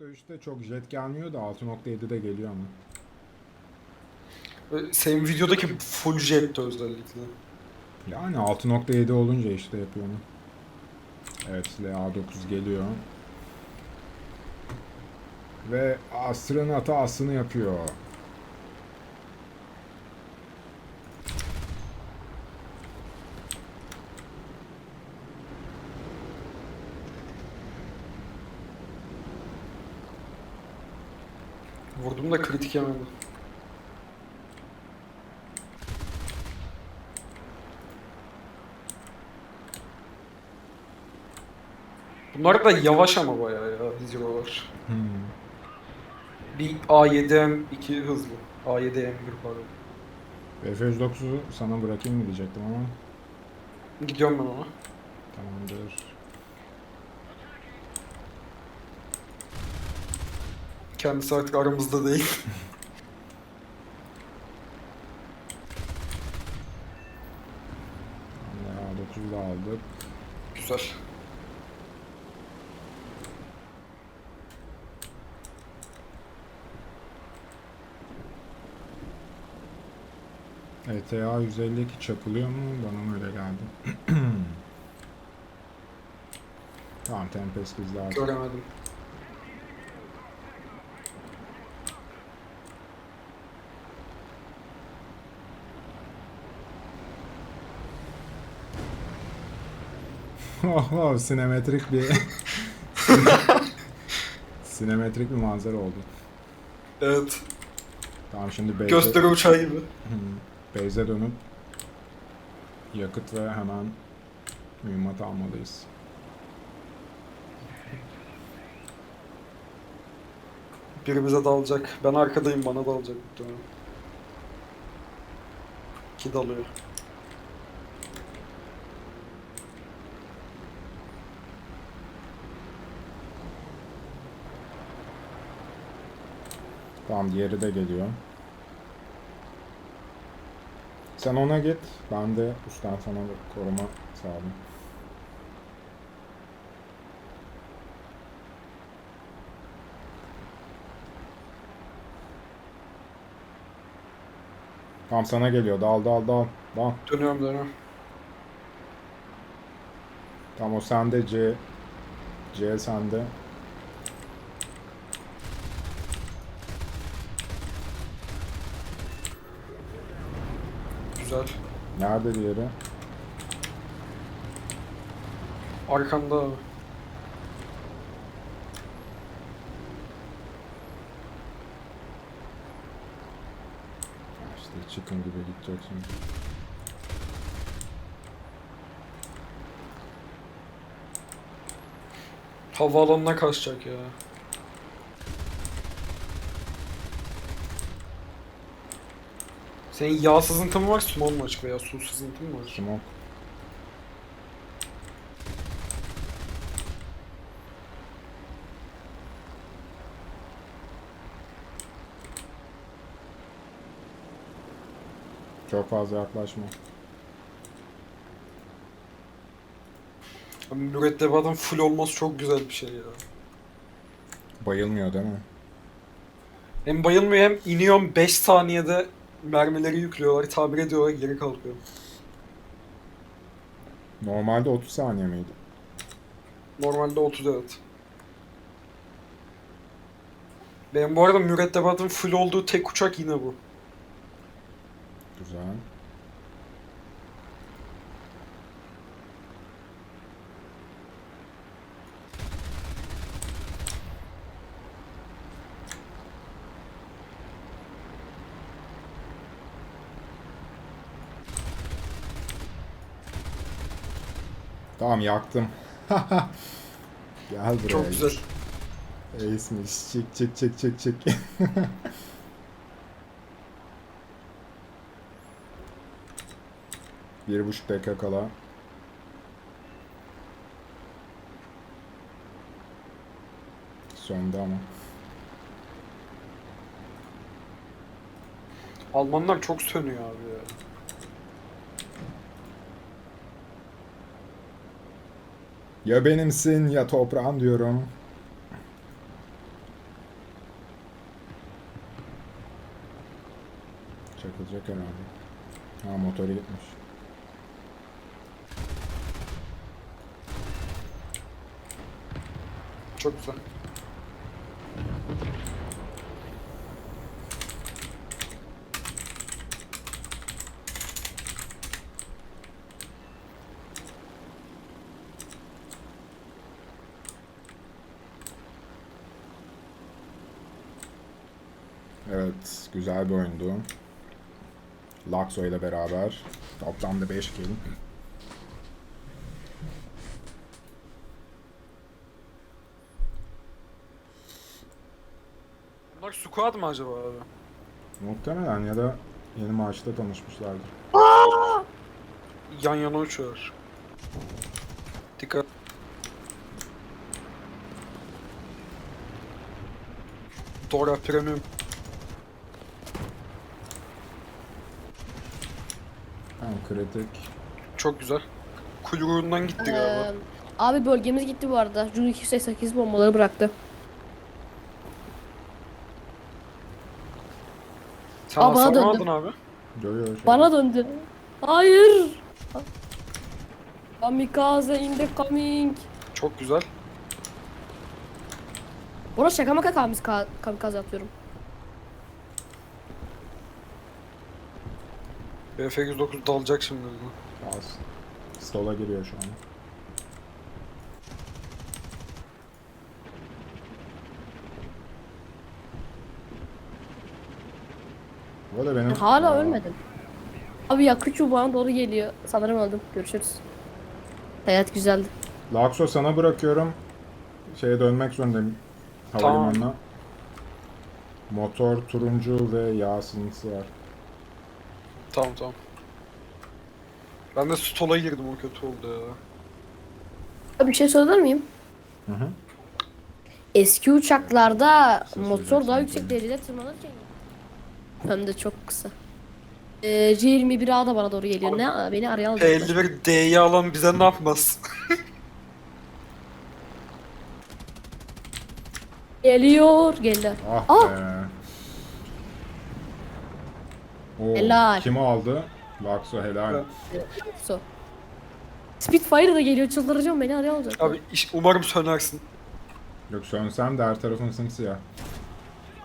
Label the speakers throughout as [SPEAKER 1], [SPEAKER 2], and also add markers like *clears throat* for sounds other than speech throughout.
[SPEAKER 1] 6.3'te çok jet gelmiyor da 6.7'de geliyor ama.
[SPEAKER 2] Senin videodaki full jet'ti özellikle.
[SPEAKER 1] Yani 6.7 olunca işte yapıyor onu. Evet LA9 geliyor. Ve Astra'nın hatasını yapıyor.
[SPEAKER 2] Vurdum da kritik yemedi. Bunlar da yavaş ama bayağı ya Zero'lar.
[SPEAKER 1] Hmm.
[SPEAKER 2] Bir A7M2 hızlı. A7M1 pardon.
[SPEAKER 1] F109'u sana bırakayım mı diyecektim ama
[SPEAKER 2] Gidiyorum ben ona.
[SPEAKER 1] tamamdır.
[SPEAKER 2] Kendisi artık aramızda değil. *laughs*
[SPEAKER 1] LA9'u da aldık.
[SPEAKER 2] Güzel.
[SPEAKER 1] ETA 152 çakılıyor mu? Bana öyle geldi? *clears throat* tamam Tempest bizde artık.
[SPEAKER 2] Göremedim. *laughs*
[SPEAKER 1] Oh, oh, sinemetrik bir sinemetrik bir manzara oldu.
[SPEAKER 2] Evet.
[SPEAKER 1] Tamam şimdi base'e,
[SPEAKER 2] Gösteri uçağı gibi.
[SPEAKER 1] Base'e dönüp yakıt ve hemen mühimmat almalıyız.
[SPEAKER 2] Birimize dalacak. Ben arkadayım bana dalacak muhtemelen. İki dalıyor.
[SPEAKER 1] Tamam diğeri de geliyor. Sen ona git. Ben de üstten sana koruma sağlayayım. Tamam sana geliyor. Dal dal dal. Dal.
[SPEAKER 2] Dönüyorum dönüyorum.
[SPEAKER 1] Tamam o sende C. C sende.
[SPEAKER 2] Güzel.
[SPEAKER 1] Nerede diğeri?
[SPEAKER 2] Arkanda abi.
[SPEAKER 1] İşte chicken gibi gidecek şimdi.
[SPEAKER 2] Havaalanına kaçacak ya. Senin yağ sızıntın mı var, suman mı açık veya su sızıntın mı var?
[SPEAKER 1] Smoke. Çok fazla yaklaşma.
[SPEAKER 2] Abi Mürettebatın full olması çok güzel bir şey ya.
[SPEAKER 1] Bayılmıyor değil mi?
[SPEAKER 2] Hem bayılmıyor hem iniyorum 5 saniyede mermileri yüklüyorlar, tabir ediyorlar, geri kalkıyor.
[SPEAKER 1] Normalde 30 saniye miydi?
[SPEAKER 2] Normalde 30 evet. Benim bu arada mürettebatın full olduğu tek uçak yine bu.
[SPEAKER 1] Güzel. Tamam yaktım. *laughs* Gel buraya.
[SPEAKER 2] Çok güzel.
[SPEAKER 1] Ace'miş. Çık çık çık çık çık. Bir buçuk dakika kala. Söndü ama.
[SPEAKER 2] Almanlar çok sönüyor abi ya.
[SPEAKER 1] Ya benimsin ya toprağın diyorum. Çakılacak herhalde. Ha motoru gitmiş.
[SPEAKER 2] Çok güzel.
[SPEAKER 1] Güzel bir oyundu. Laxo ile beraber toplamda 5 kill.
[SPEAKER 2] Bunlar squad mı acaba abi?
[SPEAKER 1] Muhtemelen ya da yeni maçta tanışmışlardır.
[SPEAKER 2] Yan yana uçuyorlar. Dikkat. Dora Premium.
[SPEAKER 1] Tamam kritik.
[SPEAKER 2] Çok güzel. Kuyruğundan gitti galiba.
[SPEAKER 3] Ee, abi bölgemiz gitti bu arada. Ju 288 bombaları bıraktı.
[SPEAKER 2] Sen
[SPEAKER 3] Aa, bana döndü.
[SPEAKER 2] aldın abi?
[SPEAKER 1] Yo yo şey.
[SPEAKER 3] Bana döndü. Hayır. Kamikaze in the coming.
[SPEAKER 2] Çok güzel.
[SPEAKER 3] Buna şaka maka kamikaze, kamikaze atıyorum.
[SPEAKER 2] BF-109 dalacak şimdi.
[SPEAKER 1] Az. Stola giriyor şu an. Bu arada benim...
[SPEAKER 3] Hala
[SPEAKER 1] Aa,
[SPEAKER 3] ölmedim. Abi yakı çubuğuna doğru geliyor. Sanırım öldüm. Görüşürüz. Hayat güzeldi.
[SPEAKER 1] Laxo sana bırakıyorum. Şeye dönmek zorundayım. Havalimanına. Motor turuncu ve yağ sıntısı var.
[SPEAKER 2] Tamam tamam. Ben de stola girdim o kötü oldu ya.
[SPEAKER 3] Abi bir şey söyler miyim?
[SPEAKER 1] Hı hı.
[SPEAKER 3] Eski uçaklarda
[SPEAKER 1] Ses
[SPEAKER 3] motor daha yüksek derecede tırmanırken hem de çok kısa. Ee, C21A da bana doğru geliyor. Ne beni arayan alacaklar.
[SPEAKER 2] P51 D'yi alan bize ne yapmaz? *laughs*
[SPEAKER 3] Geliyor, geldi.
[SPEAKER 1] Ah
[SPEAKER 3] Ah!
[SPEAKER 1] be. Oo,
[SPEAKER 3] Helal.
[SPEAKER 1] Kim aldı? Laxo helal.
[SPEAKER 3] So. Spitfire da geliyor. Çıldıracağım beni arayan alacaklar.
[SPEAKER 2] Abi iş, umarım sönersin.
[SPEAKER 1] Yok sönsem de her tarafın simsiyah.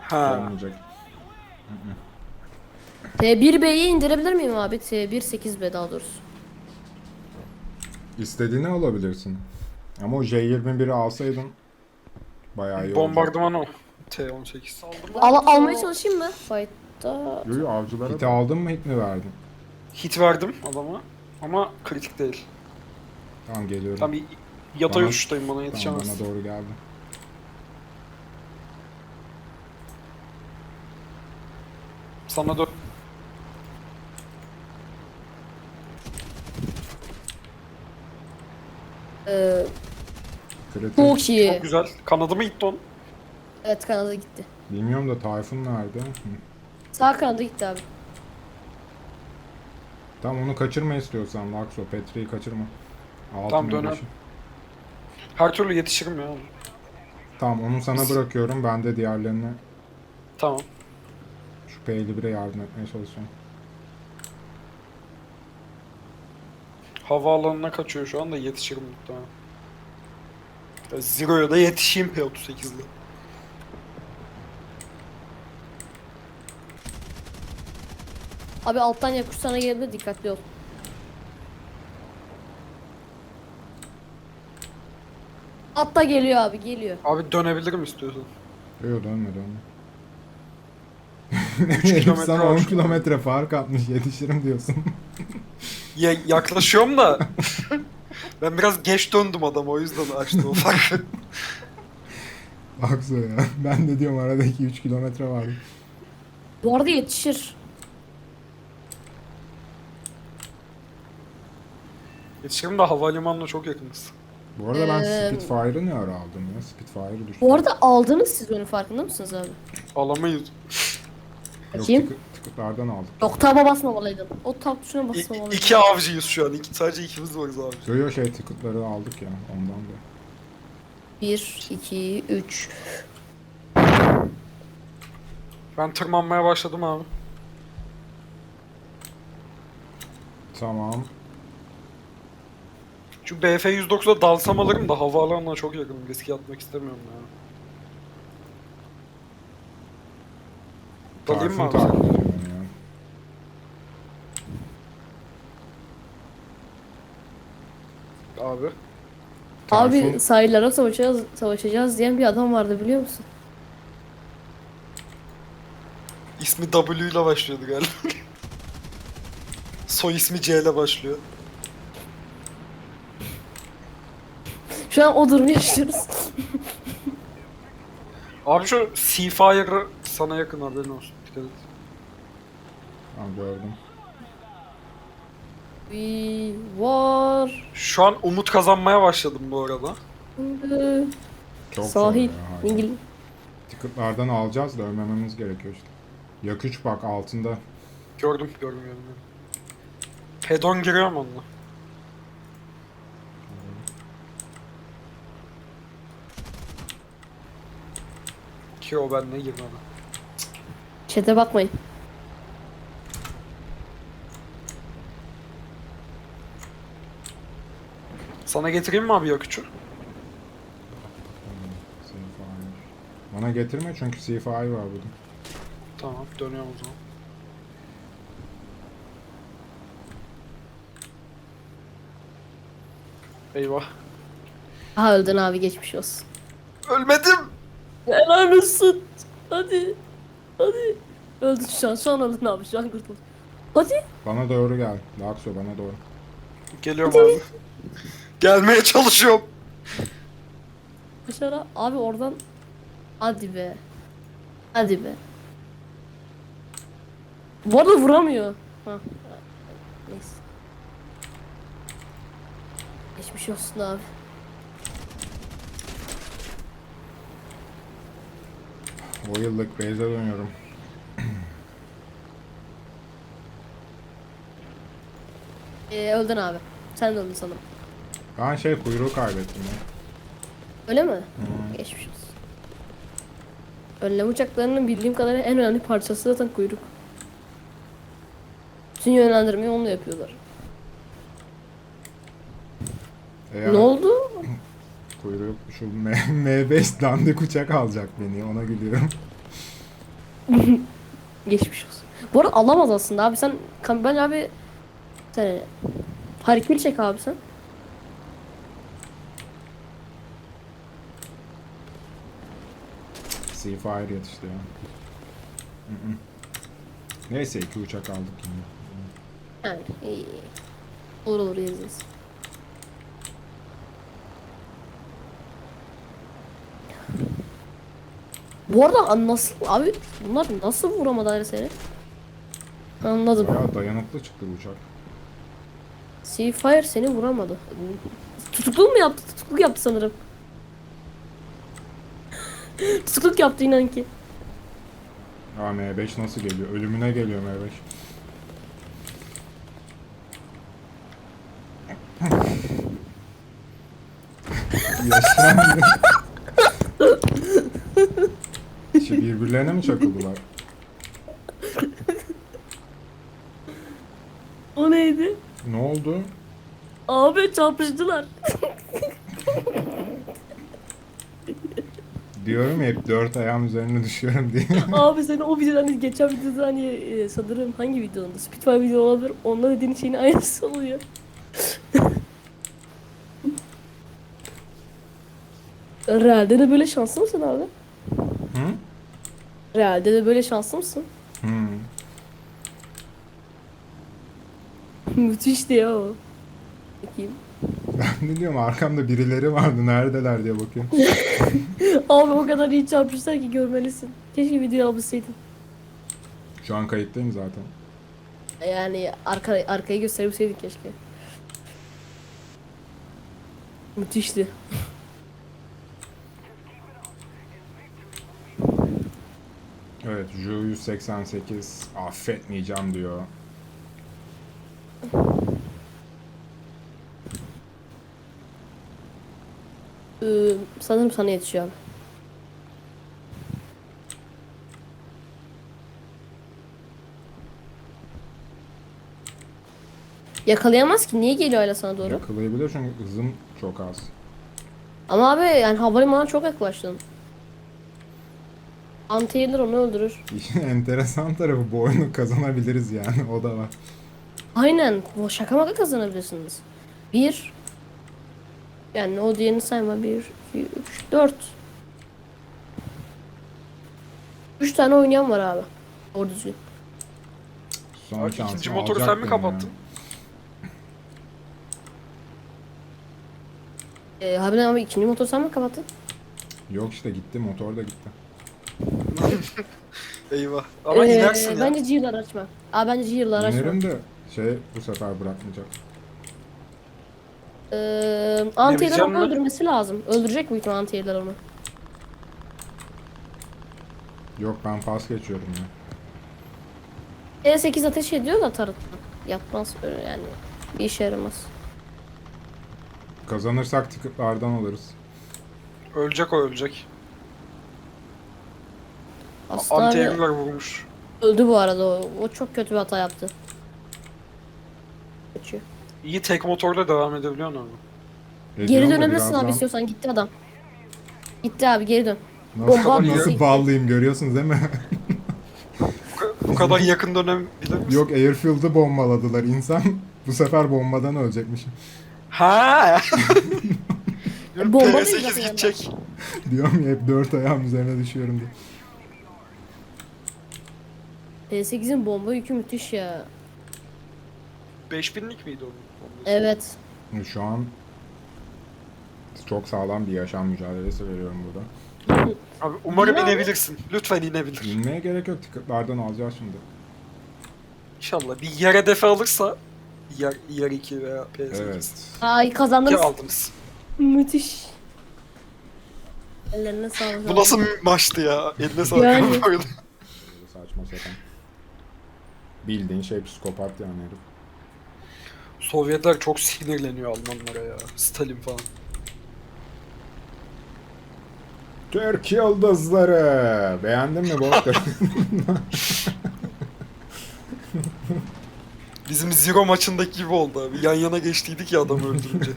[SPEAKER 2] Ha.
[SPEAKER 1] Sönmeyecek.
[SPEAKER 3] T1B'yi indirebilir miyim abi? T18B daha doğrusu.
[SPEAKER 1] İstediğini alabilirsin. Ama o J21'i alsaydın bayağı iyi olacak.
[SPEAKER 2] Bombardıman o. T18.
[SPEAKER 3] Al almaya çalışayım mı? Fight'ta.
[SPEAKER 1] Yo yo avcılara Hiti aldın mı hit mi verdin?
[SPEAKER 2] Hit verdim adama. Ama kritik değil.
[SPEAKER 1] Tamam geliyorum.
[SPEAKER 2] Tam yatay
[SPEAKER 1] Bana-
[SPEAKER 2] uçuştayım bana
[SPEAKER 1] Tamam
[SPEAKER 2] yetişemez.
[SPEAKER 1] bana doğru geldi.
[SPEAKER 2] Sana da
[SPEAKER 3] Ee,
[SPEAKER 1] Kritik.
[SPEAKER 3] çok iyi.
[SPEAKER 2] çok güzel. Kanadı mı gitti onun?
[SPEAKER 3] Evet Kanada gitti.
[SPEAKER 1] Bilmiyorum da Tayfun nerede? Hı.
[SPEAKER 3] Sağ kanada gitti abi.
[SPEAKER 1] Tamam onu kaçırma istiyorsan Laxo. Petri'yi kaçırma. Altın
[SPEAKER 2] Tamam, döner.
[SPEAKER 1] beşi.
[SPEAKER 2] Her türlü yetişirim ya.
[SPEAKER 1] Tamam onu sana bırakıyorum. Ben de diğerlerine
[SPEAKER 2] Tamam.
[SPEAKER 1] şu P51'e yardım etmeye çalışacağım.
[SPEAKER 2] Havaalanına kaçıyor şu anda yetişirim muhtemelen. Ya Zero'ya da yetişeyim P38'le.
[SPEAKER 3] Abi alttan yakuş sana geldi dikkatli ol. Hatta geliyor abi geliyor.
[SPEAKER 2] Abi dönebilirim istiyorsan.
[SPEAKER 1] Yok dönme dönme.
[SPEAKER 2] 3 *laughs* kilometre
[SPEAKER 1] Sana
[SPEAKER 2] var
[SPEAKER 1] 10
[SPEAKER 2] şu an.
[SPEAKER 1] kilometre fark atmış yetişirim diyorsun.
[SPEAKER 2] Ya, yaklaşıyorum da. *laughs* ben biraz geç döndüm adama o yüzden açtı o farkı.
[SPEAKER 1] Akso ya. Ben de diyorum arada 2-3 kilometre var.
[SPEAKER 3] Bu arada yetişir.
[SPEAKER 2] Yetişirim de havalimanına çok yakınız.
[SPEAKER 1] Bu arada ben
[SPEAKER 3] Ee,
[SPEAKER 1] Spitfire'ı ne ara aldım ya? Spitfire'ı düştüm.
[SPEAKER 3] Bu arada aldınız siz onu farkında mısınız abi?
[SPEAKER 2] Alamayız.
[SPEAKER 1] Yok,
[SPEAKER 3] Bakayım.
[SPEAKER 1] tıkı- tıkıtlardan aldık.
[SPEAKER 3] Yok taba basmamalıydın. O tab tuşuna
[SPEAKER 2] İ-
[SPEAKER 3] basmamalıydın.
[SPEAKER 2] iki avcıyız şu an. İki, sadece ikimiz varız abi.
[SPEAKER 1] Yo yo şey tıkıtları aldık ya ondan da.
[SPEAKER 3] 1, 2, 3.
[SPEAKER 2] Ben tırmanmaya başladım abi.
[SPEAKER 1] Tamam.
[SPEAKER 2] Şu BF-109'a dalsam alırım da havaalanına çok yakın. Riske atmak istemiyorum ya. Dalayım mı
[SPEAKER 1] Tayfun
[SPEAKER 2] abi?
[SPEAKER 1] takip
[SPEAKER 2] sen?
[SPEAKER 1] ya.
[SPEAKER 2] Abi.
[SPEAKER 1] Tayfun-
[SPEAKER 3] Abi sahillere savaşacağız, savaşacağız diyen bir adam vardı biliyor musun?
[SPEAKER 2] İsmi W ile başlıyordu galiba. *laughs* Soy ismi C ile başlıyor.
[SPEAKER 3] Şu an o durumu yaşıyoruz.
[SPEAKER 2] Abi şu Seafire'ı sana yakın haberin olsun. Dikkat et.
[SPEAKER 1] Tamam gördüm.
[SPEAKER 3] We war
[SPEAKER 2] Şu an umut kazanmaya başladım bu arada.
[SPEAKER 1] Çok
[SPEAKER 3] sahil.
[SPEAKER 1] zor ya. hala.
[SPEAKER 3] İngiliz.
[SPEAKER 1] Ticketlardan alacağız da ölmememiz gerekiyor işte. Yak 3 bak altında.
[SPEAKER 2] Gördüm, gördüm, gördüm. gördüm. Pedon giriyor mu onunla? Ki o ben ne girmedi.
[SPEAKER 3] Çete bakmayın.
[SPEAKER 2] Sana getireyim mi abi yakıcı?
[SPEAKER 1] Hmm, CFI. Bana getirme çünkü CFI var burada.
[SPEAKER 2] Tamam, dönüyorum o zaman. Eyvah.
[SPEAKER 3] Aha öldün abi geçmiş olsun.
[SPEAKER 2] Ölmedim!
[SPEAKER 3] Helal olsun. Hadi. Hadi. Öldün şu an. Şu an öldün abi. Şu an kurtuldun. Hadi.
[SPEAKER 1] Bana doğru gel. Lakso bana doğru.
[SPEAKER 2] Geliyorum abi. Gelmeye çalışıyorum.
[SPEAKER 3] Başara. Abi oradan. Hadi be. Hadi be. Bu arada vuramıyor. Ha. Neyse. Geçmiş olsun abi.
[SPEAKER 1] O yıllık base'e dönüyorum.
[SPEAKER 3] Ee, öldün abi. Sen de öldün sanırım.
[SPEAKER 1] Ben şey kuyruğu kaybettim ya.
[SPEAKER 3] Öyle mi?
[SPEAKER 1] Hmm.
[SPEAKER 3] Geçmiş olsun. Önlem uçaklarının bildiğim kadarıyla en önemli parçası zaten kuyruk. Bütün yönlendirmeyi onunla yapıyorlar.
[SPEAKER 1] Eğer
[SPEAKER 3] Ne oldu?
[SPEAKER 1] Kuyruk şu M- *laughs* M5 dandik uçak alacak beni ona gülüyorum. *laughs*
[SPEAKER 3] Geçmiş olsun. Bu arada alamaz aslında abi sen ben abi sen harikül çek abi sen.
[SPEAKER 1] Seafire yetişti ya. Neyse iki uçak aldık yine.
[SPEAKER 3] Yani iyi. Olur olur yazarız. Bu arada nasıl abi bunlar nasıl vuramadılar seni? Anladım.
[SPEAKER 1] Bayağı dayanıklı çıktı bu uçak.
[SPEAKER 3] Seafire seni vuramadı. Tutukluk mu yaptı? Tutukluk yaptı sanırım. *laughs* Tutukluk yaptı inan ki.
[SPEAKER 1] Aa M5 nasıl geliyor? Ölümüne geliyor M5. *laughs* Yaşlandı. Şey birbirlerine mi çakıldılar?
[SPEAKER 3] O neydi?
[SPEAKER 1] Ne oldu?
[SPEAKER 3] Abi çarpıştılar.
[SPEAKER 1] Diyorum ya hep dört ayağım üzerine düşüyorum diye.
[SPEAKER 3] Abi senin o videodan hani geçen videoda hani e, sanırım hangi videonda? Spitfire video olabilir. Onda dediğin şeyin aynısı oluyor. Realde de böyle şanslı mısın abi?
[SPEAKER 1] Hı?
[SPEAKER 3] Realde de böyle şanslı mısın?
[SPEAKER 1] Hmm. *laughs*
[SPEAKER 3] Müthişti ya o. Bakayım.
[SPEAKER 1] Ben ne diyorum arkamda birileri vardı neredeler diye bakıyorum. *laughs*
[SPEAKER 3] Abi o kadar iyi çarpıştılar ki görmelisin. Keşke video almışsaydın.
[SPEAKER 1] Şu an kayıttayım zaten.
[SPEAKER 3] Yani arka, arkayı gösterebilseydin keşke. Müthişti.
[SPEAKER 1] Evet Ju 188 affetmeyeceğim diyor.
[SPEAKER 3] Ee, sanırım sana yetişiyor abi. Yakalayamaz ki. Niye geliyor hala sana doğru?
[SPEAKER 1] Yakalayabilir çünkü hızım çok az.
[SPEAKER 3] Ama abi yani havalimanına çok yaklaştın. Anti onu öldürür. *laughs*
[SPEAKER 1] Enteresan tarafı bu oyunu kazanabiliriz yani o da var.
[SPEAKER 3] Aynen. Bu şaka maka kazanabilirsiniz. Bir. Yani o diğerini sayma. Bir, iki, üç, dört. Üç tane oynayan var abi. Doğru düzgün.
[SPEAKER 1] Son
[SPEAKER 2] Abi, ikinci motoru sen mi
[SPEAKER 1] alacaktım ya.
[SPEAKER 2] kapattın?
[SPEAKER 3] Ee, harbiden ama ikinci motor sen mi kapattın?
[SPEAKER 1] Yok işte gitti motor da gitti. *laughs*
[SPEAKER 2] Eyvah. Ama
[SPEAKER 3] Ee,
[SPEAKER 2] inersin ya.
[SPEAKER 3] Bence Gear'lar açma. Abi bence Gear'lar açma.
[SPEAKER 1] İnerim de şey bu sefer bırakmayacak.
[SPEAKER 3] Ee, anti
[SPEAKER 2] Devireceğim
[SPEAKER 3] onu
[SPEAKER 2] mi?
[SPEAKER 3] öldürmesi lazım. Öldürecek büyük ihtimalle anti onu.
[SPEAKER 1] Yok ben pas geçiyorum ya.
[SPEAKER 3] E8 ateş ediyor da tarıtma. Yapmaz öyle yani. Bir işe yaramaz.
[SPEAKER 1] Kazanırsak tıkıtlardan alırız.
[SPEAKER 2] Ölecek o ölecek.
[SPEAKER 3] Aslında
[SPEAKER 2] Anti
[SPEAKER 3] abi
[SPEAKER 2] air'ler vurmuş.
[SPEAKER 3] öldü bu arada o. O çok kötü bir hata yaptı. Kaçıyor.
[SPEAKER 2] İyi tek motorla devam edebiliyorsun abi.
[SPEAKER 3] Geri
[SPEAKER 1] Ediyorum da
[SPEAKER 3] dönebilirsin abi istiyorsan gitti adam. Gitti abi geri dön.
[SPEAKER 1] Nasıl,
[SPEAKER 3] Bomba
[SPEAKER 1] nasıl
[SPEAKER 3] atması-
[SPEAKER 1] ballıyım görüyorsunuz değil mi?
[SPEAKER 2] Bu ka- Bu kadar yakın dönem bilir misin?
[SPEAKER 1] Yok airfield'ı bombaladılar. İnsan *laughs* bu sefer bombadan ölecekmiş.
[SPEAKER 2] Ha. *laughs*
[SPEAKER 3] Bomba değil
[SPEAKER 2] PS8
[SPEAKER 3] zaten
[SPEAKER 2] gidecek.
[SPEAKER 1] Diyorum ya hep dört ayağım üzerine düşüyorum diye.
[SPEAKER 3] P8'in bomba yükü müthiş ya.
[SPEAKER 2] 5000'lik miydi o?
[SPEAKER 3] Evet.
[SPEAKER 1] Şu an çok sağlam bir yaşam mücadelesi veriyorum burada. *laughs*
[SPEAKER 2] Abi umarım
[SPEAKER 3] abi?
[SPEAKER 2] inebilirsin. Lütfen inebilir.
[SPEAKER 1] İnmeye gerek yok. Tıkıtlardan alacağız şimdi.
[SPEAKER 2] İnşallah. Bir yer hedefe alırsa yer, yer 2 veya PS8.
[SPEAKER 1] Evet.
[SPEAKER 3] Ay
[SPEAKER 2] Ki
[SPEAKER 3] kazandınız.
[SPEAKER 2] aldınız.
[SPEAKER 3] Müthiş. Ellerine sağlık.
[SPEAKER 2] Bu nasıl maçtı ya? Eline *laughs* sağlık.
[SPEAKER 3] Yani.
[SPEAKER 1] Saçma sapan. Bildiğin şey psikopat yani herif.
[SPEAKER 2] Sovyetler çok sinirleniyor Almanlara ya. Stalin falan.
[SPEAKER 1] Türk Yıldızları. Beğendin mi Bozkır? *laughs*
[SPEAKER 2] Bizim Zero maçındaki gibi oldu abi. Yan yana geçtiydik ya adamı öldürünce.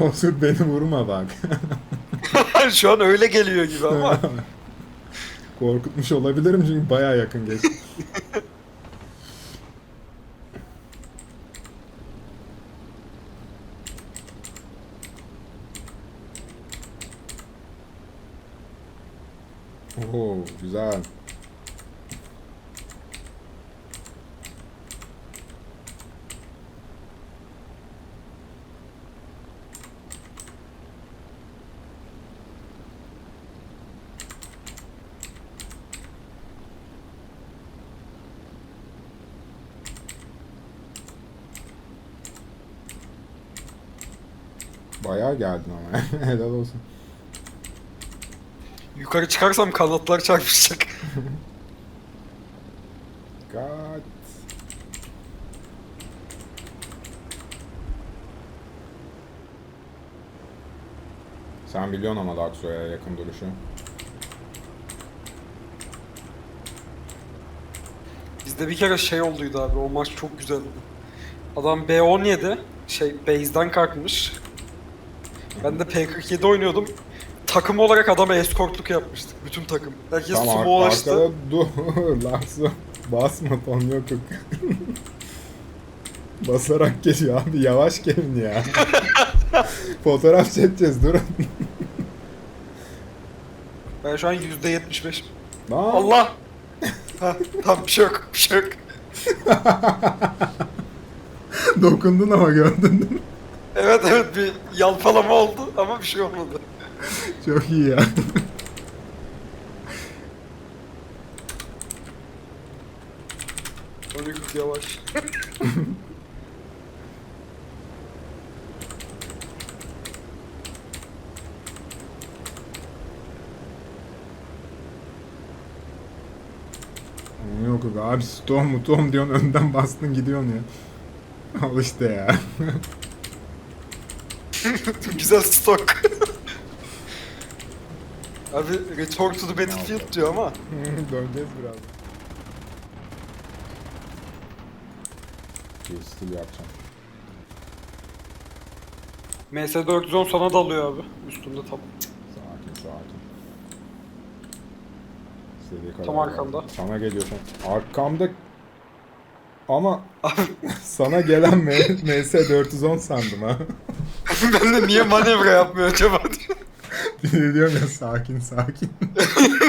[SPEAKER 1] Bozkır beni vurma bak.
[SPEAKER 2] Şu an öyle geliyor gibi ama. *laughs*
[SPEAKER 1] Korkutmuş olabilirim çünkü baya yakın geçti. Oo güzel. Bayağı geldin ama *laughs* helal olsun.
[SPEAKER 2] Yukarı çıkarsam kanatlar çarpışacak. *laughs*
[SPEAKER 1] Kat. Sen biliyorsun ama Lakso'ya yakın duruşu.
[SPEAKER 2] Bizde bir kere şey olduydu abi. O maç çok güzeldi. Adam B17 şey base'den kalkmış. Ben de P47 oynuyordum. Takım olarak adama eskortluk yapmıştık. Bütün takım. Herkes
[SPEAKER 1] Tamam
[SPEAKER 2] sumo açtı.
[SPEAKER 1] arkada dur *laughs* Lakso. Basma ton yok yok. *laughs* Basarak geliyor abi yavaş gelin ya. *laughs* Fotoğraf çekeceğiz durun.
[SPEAKER 2] Ben şu an %75.
[SPEAKER 1] Lan.
[SPEAKER 2] Allah! ha, tam bir şey yok. Bir şey yok.
[SPEAKER 1] Dokundun ama gördün değil mi?
[SPEAKER 2] Evet evet bir yalpalama oldu ama bir şey olmadı.
[SPEAKER 1] Çok iyi ya.
[SPEAKER 2] Öyle yavaş.
[SPEAKER 1] Yok abi Storm mu Tom diyorsun önden bastın gidiyorsun ya. Al işte ya. *laughs*
[SPEAKER 2] Güzel stok. *laughs* Abi Return to the Battlefield diyor ama. *laughs*
[SPEAKER 1] Döneceğiz biraz. Bir stil yapacağım.
[SPEAKER 2] MS410 sana dalıyor abi. Üstünde tam.
[SPEAKER 1] Sakin sakin. İstediği kadar.
[SPEAKER 2] Tam
[SPEAKER 1] var.
[SPEAKER 2] arkamda.
[SPEAKER 1] Sana geliyorsun. Arkamda ama sana gelen M- MS410 sandım ha.
[SPEAKER 2] Ben de niye manevra yapmıyor acaba diye. *laughs*
[SPEAKER 1] Diyorum ya sakin sakin. *laughs*